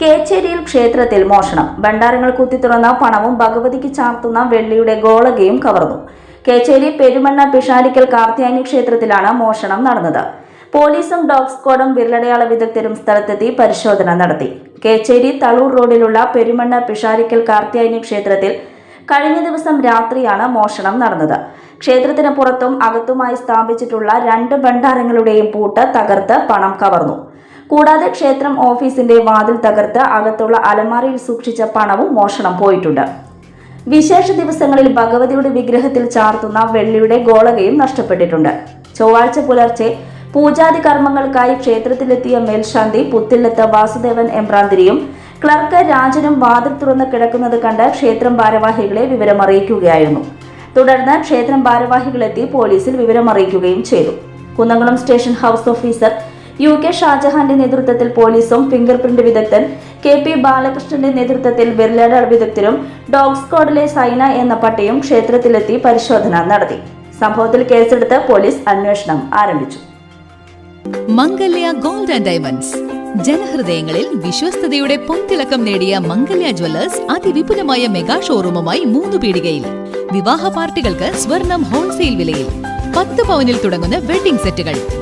കേച്ചേരിയിൽ ക്ഷേത്രത്തിൽ മോഷണം. ഭണ്ഡാരങ്ങൾ കുത്തിത്തുറന്ന പണവും ഭഗവതിക്ക് ചാർത്തുന്ന വെള്ളിയുടെ ഗോളകയും കവർന്നു. കേച്ചേരി പെരുമണ്ണ പിഷാരിക്കൽ കാർത്തിയാനി ക്ഷേത്രത്തിലാണ് മോഷണം നടന്നത്. പോലീസും ഡോഗ് സ്ക്വാഡും വിരലടയാള വിദഗ്ധരും സ്ഥലത്തെത്തി പരിശോധന നടത്തി. കേച്ചേരി തളൂർ റോഡിലുള്ള പെരുമണ്ണ പിഷാരിക്കൽ കാർത്തിയാനി ക്ഷേത്രത്തിൽ കഴിഞ്ഞ ദിവസം രാത്രിയാണ് മോഷണം നടന്നത്. ക്ഷേത്രത്തിന് പുറത്തും അകത്തുമായി സ്ഥാപിച്ചിട്ടുള്ള രണ്ട് ഭണ്ഡാരങ്ങളുടെയും പൂട്ട് തകർത്ത് പണം കവർന്നു. കൂടാതെ ക്ഷേത്രം ഓഫീസിന്റെ വാതിൽ തകർത്ത് അകത്തുള്ള അലമാരയിൽ സൂക്ഷിച്ച പണവും മോഷണം പോയിട്ടുണ്ട്. വിശേഷ ദിവസങ്ങളിൽ ഭഗവതിയുടെ വിഗ്രഹത്തിൽ ചാർത്തുന്ന വെള്ളിയുടെ ഗോളകയും നഷ്ടപ്പെട്ടിട്ടുണ്ട്. ചൊവ്വാഴ്ച പുലർച്ചെ പൂജാതി കർമ്മങ്ങൾക്കായി ക്ഷേത്രത്തിലെത്തിയ മേൽശാന്തി പുത്തില്ലത്ത് വാസുദേവൻ എംബ്രാന്തിരിയും ക്ലർക്ക് രാജനും വാതിൽ തുറന്ന് കിടക്കുന്നത് കണ്ട് ക്ഷേത്രം ഭാരവാഹികളെ വിവരമറിയിക്കുകയായിരുന്നു. തുടർന്ന് ക്ഷേത്രം ഭാരവാഹികളെത്തി പോലീസിൽ വിവരമറിയിക്കുകയും ചെയ്തു. Kunnamkulam station house officer U K ഷാജഹാന്റെ നേതൃത്വത്തിൽ പോലീസും ഫിംഗർ പ്രിന്റ് വിദഗ്ധൻ കെ പി ബാലകൃഷ്ണന്റെ നേതൃത്വത്തിൽ വിരലട വിദഗ്ധരും ഡോഗ് സ്ക്വാഡിലെ സൈന എന്ന പട്ടയും ക്ഷേത്രത്തിലെത്തി പരിശോധന നടത്തി. സംഭവത്തിൽ കേസെടുത്ത് പോലീസ് അന്വേഷണം ആരംഭിച്ചു. Mangalya gold and diamonds. ജനഹൃദയങ്ങളിൽ വിശ്വസ്തയുടെ പൊൻതിളക്കം നേടിയ മംഗല്യ ജ്വല്ലേഴ്സ് അതിവിപുലമായ മെഗാ ഷോറൂമുമായി മൂന്ന് പീടികയിൽ. വിവാഹ പാർട്ടികൾക്ക് സ്വർണം ഹോൾസെയിൽ വിലയിൽ. പത്ത് പവനിൽ തുടങ്ങുന്ന വെഡിംഗ് സെറ്റുകൾ.